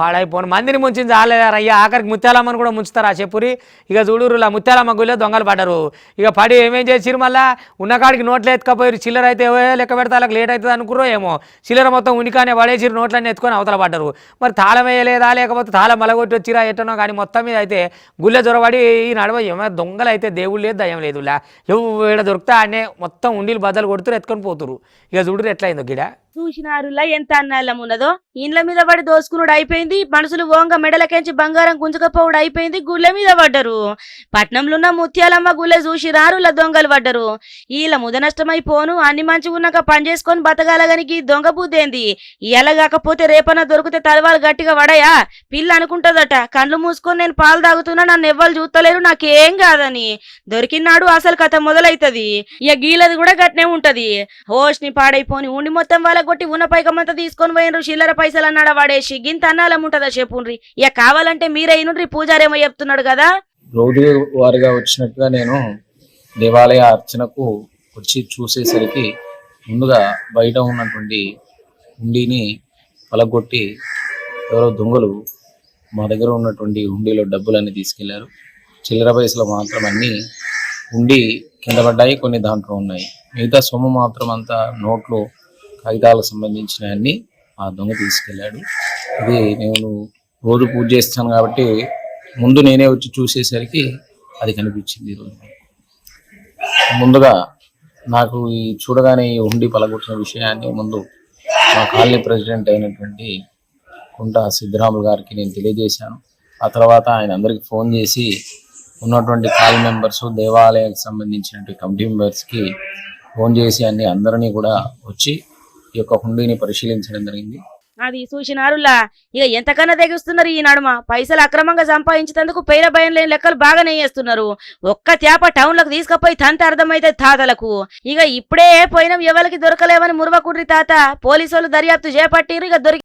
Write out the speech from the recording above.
పాడైపోను. మందిని ముంచింది అయ్యా ఆఖరికి ముత్యాలమ్మని కూడా ముంచుతారు ఆ చెప్పురి. ఇక చూడురులా ముత్యాలమ్మ గుళ్ళో దొంగలు పడ్డారు. ఇక పడి ఏమేం చేసిరు మళ్ళా? ఉన్నకాడికి నోట్లు ఎత్తుకపోయారు చిల్లర అయితే ఏ లెక్క పెడితే? వాళ్ళకి లేట్ అవుతుంది అనుకురో ఏమో. చిల్లర మొత్తం ఉనికానే పడేసిరు నోట్లన్నీ ఎత్తుకొని అవతల పడ్డారు. మరి తాళం వేయలేదా? లేకపోతే తాళం మలగొట్టి వచ్చిరా? ఎట్టనో కానీ మొత్తం మీద అయితే గుళ్ళ జొరబడి ఈ నడవ ఏమో దొంగలు అయితే దేవుడు లేదు దయం లేదులా. ఎవడ దొరుకుతా? అనే మొత్తం ఉండిలు బద్దలు కొడుతురు ఎత్తుకొని పోతురు. ఇక చూడురు ఎట్లయిందో గిడ. చూసినారులా ఎంత అన్నాళ్ళం ఉన్నదో ఇండ్ల మీద పడి దోసుకునుడు అయిపోయింది మనుషులు ఓంగ మెడలకెంచి బంగారం గుంజుకపోవుడు అయిపోయింది గుళ్ళ మీద పడ్డరు. పట్నంలో ఉన్న ముత్యాలమ్మ గుళ్ళ చూసినారులా దొంగలు పడ్డరు. ఇలా ముద నష్టమైపోను అన్ని మంచిగా ఉన్నాక పని చేసుకొని బతకాలగనికి దొంగ బుద్ధేంది? ఇయ్యాల కాకపోతే రేపన దొరికితే తలవాలు గట్టిగా వడయా? పిల్ల అనుకుంటదట కళ్ళు మూసుకొని నేను పాలు తాగుతున్నా నన్ను ఎవ్వరు చూస్తలేరు నాకేం కాదని. దొరికినాడు అసలు కథ మొదలైతది. ఇక గీలది కూడా గట్నే ఉంటది. హోష్ని పాడైపోని ఉండి మొత్తం వాళ్ళ కొట్టి ఉన్న పైకమంతా తీసుకొని పోయినరు చిల్లర పైసలు అన్నాడు వాడేసి. గింత అన్నాలం ఉంటుందా చెప్పుండ్రి? ఇక కావాలంటే మీరే ఇనుండ్రి పూజారేమో చెప్తున్నాడు కదా. రోజు వారిగా వచ్చినట్టుగా నేను దేవాలయ అర్చనకు వచ్చి చూసేసరికి ముందుగా బయట ఉన్నటువంటి హుండీని పలగొట్టి ఎవరో దొంగలు మా దగ్గర ఉన్నటువంటి హుండీలో డబ్బులన్నీ తీసుకెళ్ళారు. చిల్లర పైసలు మాత్రం అన్నీ హుండీ కింద పడ్డాయి కొన్ని దాంట్లో ఉన్నాయి. మిగతా సొమ్ము మాత్రం అంతా నోట్లు కాగితాలకు సంబంధించిన అన్ని ఆ దొంగ తీసుకెళ్ళాడు. ఇది నేను రోజు పూజ చేస్తాను కాబట్టి ముందు నేనే వచ్చి చూసేసరికి అది కనిపించింది ఈరోజు ముందుగా నాకు ఈ చూడగానే ఈ ఉండి పలగొట్టిన విషయాన్ని ముందు మా కాలనీ ప్రెసిడెంట్ అయినటువంటి కుంట సిద్ధరాములు గారికి నేను తెలియజేశాను. ఆ తర్వాత ఆయన అందరికి ఫోన్ చేసి ఉన్నటువంటి కాల్ మెంబర్స్ దేవాలయానికి సంబంధించినటువంటి కమిటీ మెంబర్స్కి ఫోన్ చేసి అన్ని అందరినీ కూడా వచ్చి ఈ యొక్క హుండీని పరిశీలించడం జరిగింది. అది చూసినారులా. ఇక ఎంతకన్నా తెగిస్తున్నారు ఈ నడుమ పైసలు అక్రమంగా సంపాదించేందుకు పేర భయం లేని లెక్కలు బాగానే చేస్తున్నారు. ఒక్క తేప టౌన్లకు తీసుకుపోయి తంత అర్థమైతే తాతలకు. ఇక ఇప్పుడే పోయినాం ఎవరికి దొరకలేమని మురవకుడ్రి తాత పోలీసులు దర్యాప్తు చేపట్టిరు ఇక దొరికి